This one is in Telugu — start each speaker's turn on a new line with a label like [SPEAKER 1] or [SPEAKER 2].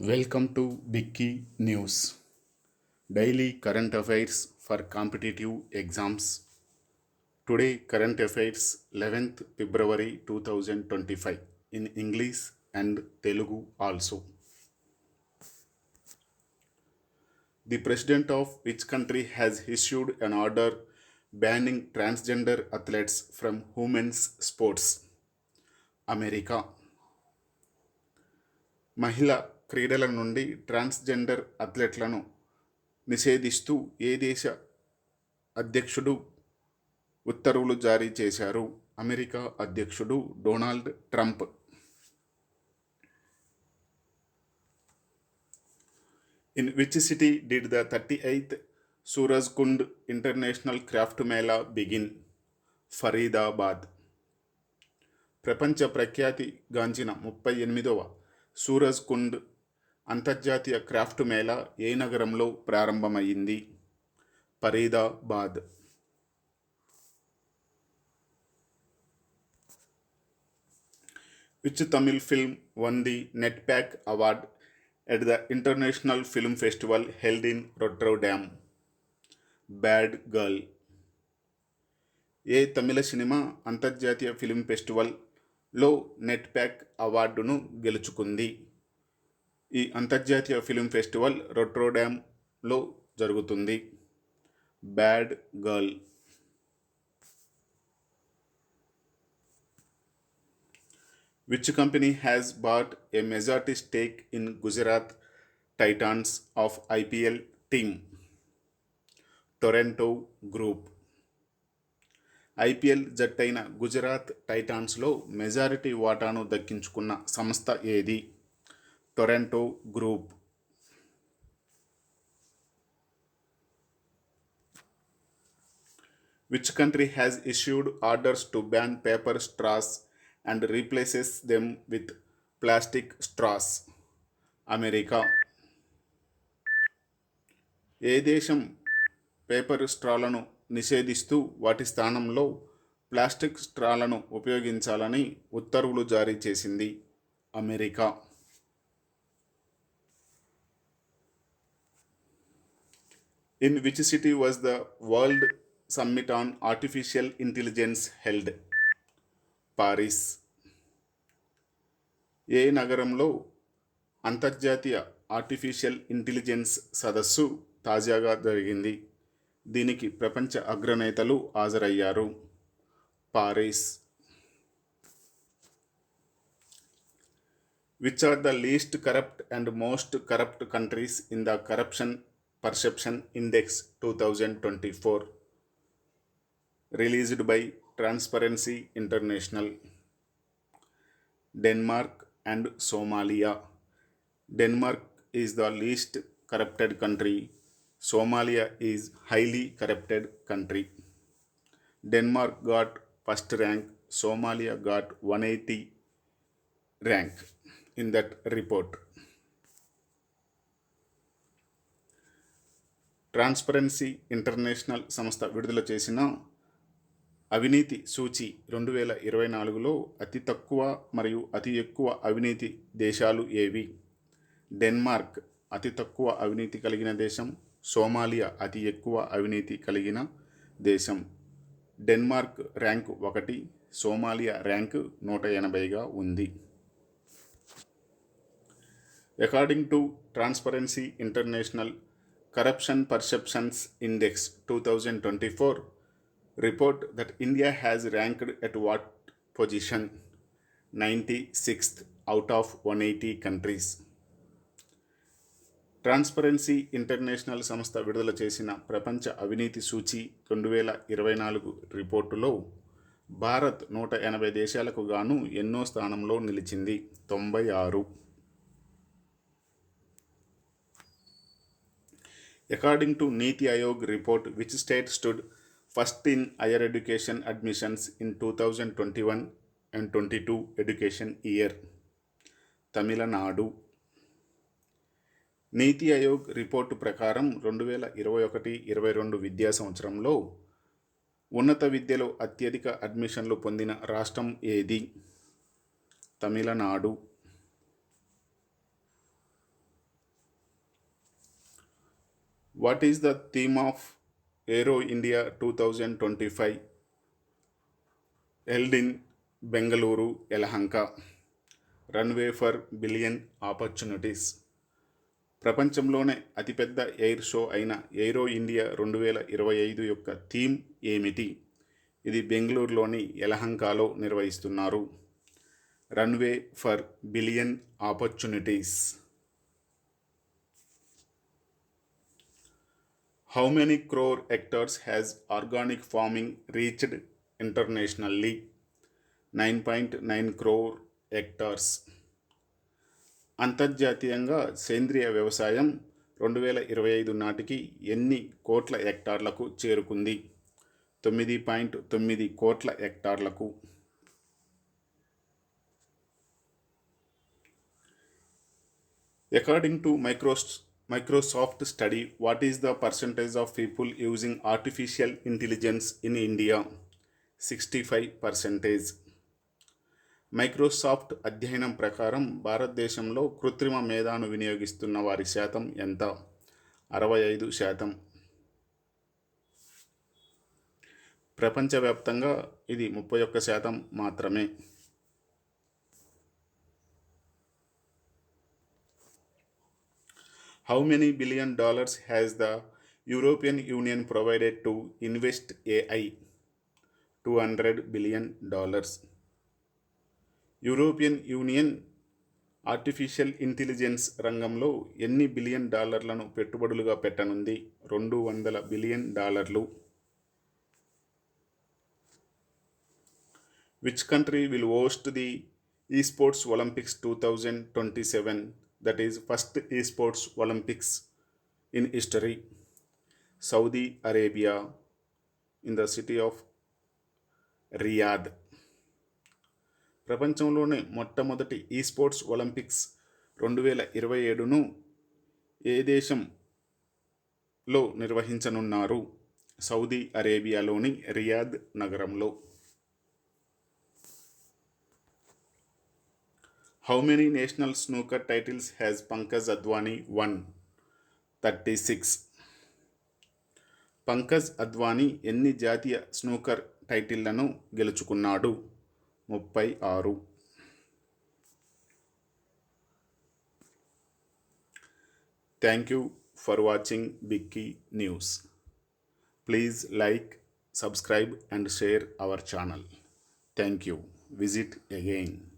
[SPEAKER 1] Welcome to Vicky News. Daily current affairs for competitive exams. Today, current affairs 11th February 2025 in English and Telugu also. The president of which country has issued an order banning transgender athletes from women's sports? America. మహిళ క్రీడల నుండి ట్రాన్స్జెండర్ అథ్లెట్లను నిషేధిస్తూ ఏ దేశ అధ్యక్షుడు ఉత్తర్వులు జారీ చేశారు? అమెరికా అధ్యక్షుడు Donald Trump. In which city did the thirty eighth Surajkund international craft Mela begin? Faridabad. ప్రపంచ ప్రఖ్యాతి గాంచిన ముప్పై ఎనిమిదవ సూరజ్ కుండ్ అంతర్జాతీయ క్రాఫ్ట్ మేళా ఏ నగరంలో ప్రారంభమైంది Faridabad which Tamil film won the NETPAC award at the international film festival held in Rotterdam bad girl. A Tamil cinema అంతర్జాతీయ ఫిల్మ్ ఫెస్టివల్లో నెట్ ప్యాక్ అవార్డును గెలుచుకుంది? ఈ అంతర్జాతీయ ఫిలిం ఫెస్టివల్ రొట్రోడ్యామ్లో జరుగుతుంది. Bad girl. Which company has bought a majority stake in Gujarat Titans of IPL team. Torrent group. IPL జట్టైన Gujarat టైటాన్స్లో మెజారిటీ వాటాను దక్కించుకున్న సంస్థ ఏది? Torrent group which country has issued orders to ban paper straws and replaces them with plastic straws America ఏ దేశం పేపర్ స్ట్రాలను నిషేధిస్తూ వాటి స్థానంలో ప్లాస్టిక్ స్ట్రాలను ఉపయోగించాలని ఉత్తర్వులు జారీ చేసింది? America in which city was the world summit on artificial intelligence held Paris ఏ నగరంలో అంతర్జాతీయ ఆర్టిఫిషియల్ ఇంటెలిజెన్స్ సదస్సు తాజాగా జరిగింది? దీనికి ప్రపంచ అగ్రనేతలు హాజరయ్యారు. Paris which are the least corrupt and most corrupt countries in the corruption Perception Index 2024 released by Transparency International. Denmark and Somalia. Denmark is the least corrupted country. Somalia is highly corrupted country. Denmark got first rank, Somalia got 180 rank in that report. Transparency international సంస్థ విడుదల చేసిన అవినీతి సూచి రెండు వేల ఇరవై నాలుగులో అతి తక్కువ మరియు అతి ఎక్కువ అవినీతి దేశాలు ఏవి? డెన్మార్క్ అతి తక్కువ అవినీతి కలిగిన దేశం సోమాలియా అతి ఎక్కువ అవినీతి కలిగిన దేశం. డెన్మార్క్ ర్యాంక్ ఒకటి సోమాలియా ర్యాంక్ నూట ఎనభైగా ఉంది. According to transparency international corruption perceptions index two thousand twenty four report that India has ranked at what position ninety sixth out of one eighty countries transparency international సంస్థ విడుదల చేసిన ప్రపంచ అవినీతి సూచి రెండు వేల ఇరవై నాలుగు రిపోర్టులో భారత్ నూట ఎనభై దేశాలకు గాను ఎన్నో స్థానంలో నిలిచింది. తొంభై ఆరు. According to Niti Aayog report which state stood first in higher education admissions in two thousand twenty one and twenty two education year Tamil Nadu Niti Aayog report ప్రకారం రెండు వేల ఇరవై ఒకటి ఇరవై రెండు విద్యా సంవత్సరంలో ఉన్నత విద్యలో అత్యధిక అడ్మిషన్లు పొందిన రాష్ట్రం ఏది? Tamil Nadu what is the theme of Aero India two thousand twenty five ఎల్డిన్ Bengaluru Yelahanka runway for billion opportunities ప్రపంచంలోనే అతిపెద్ద ఎయిర్ షో అయిన ఎయిరో ఇండియా రెండు వేల ఇరవై ఐదు యొక్క థీమ్ ఏమిటి? ఇది బెంగళూరులోని ఎలహంకాలో నిర్వహిస్తున్నారు. Runway for billion opportunities how many crore hectares has organic farming reached internationally nine point nine crore hectares అంతర్జాతీయంగా సేంద్రియ వ్యవసాయం రెండు వేల ఇరవై ఐదు నాటికి ఎన్ని కోట్ల హెక్టార్లకు చేరుకుంది? తొమ్మిది పాయింట్ తొమ్మిది కోట్ల హెక్టార్లకు. According to micros Microsoft study what is the percentage of people using artificial intelligence in India sixty five percentage Microsoft అధ్యయనం ప్రకారం భారతదేశంలో కృత్రిమ మేధాను వినియోగిస్తున్న వారి శాతం ఎంత? అరవై ఐదు శాతం. ప్రపంచవ్యాప్తంగా ఇది ముప్పై ఒక్క శాతం మాత్రమే. How many billion dollars has the European Union provided to invest AI two hundred billion dollars European Union artificial intelligence రంగంలో ఎన్ని బిలియన్ డాలర్లను పెట్టుబడులుగా పెట్టనుంది? రెండు వందల బిలియన్ డాలర్లు which country will host the e sports Olympics two thousand twenty seven that is first e sports Olympics in history Saudi Arabia in the city of Riyadh ప్రపంచంలోనే మొట్టమొదటి ఈ స్పోర్ట్స్ ఒలింపిక్స్ రెండు వేల ఇరవై ఏడును ఏ దేశంలో నిర్వహించనున్నారు? సౌదీ అరేబియాలోని రియాద్ నగరంలో. How many national snooker titles has Pankaj Advani won thirty six Pankaj Advani ఎన్ని జాతీయ స్నూకర్ టైటిళ్ళను గెలుచుకున్నాడు? ముప్పై ఆరు. Thank you for watching Bikki news please like subscribe and share our channel thank you visit again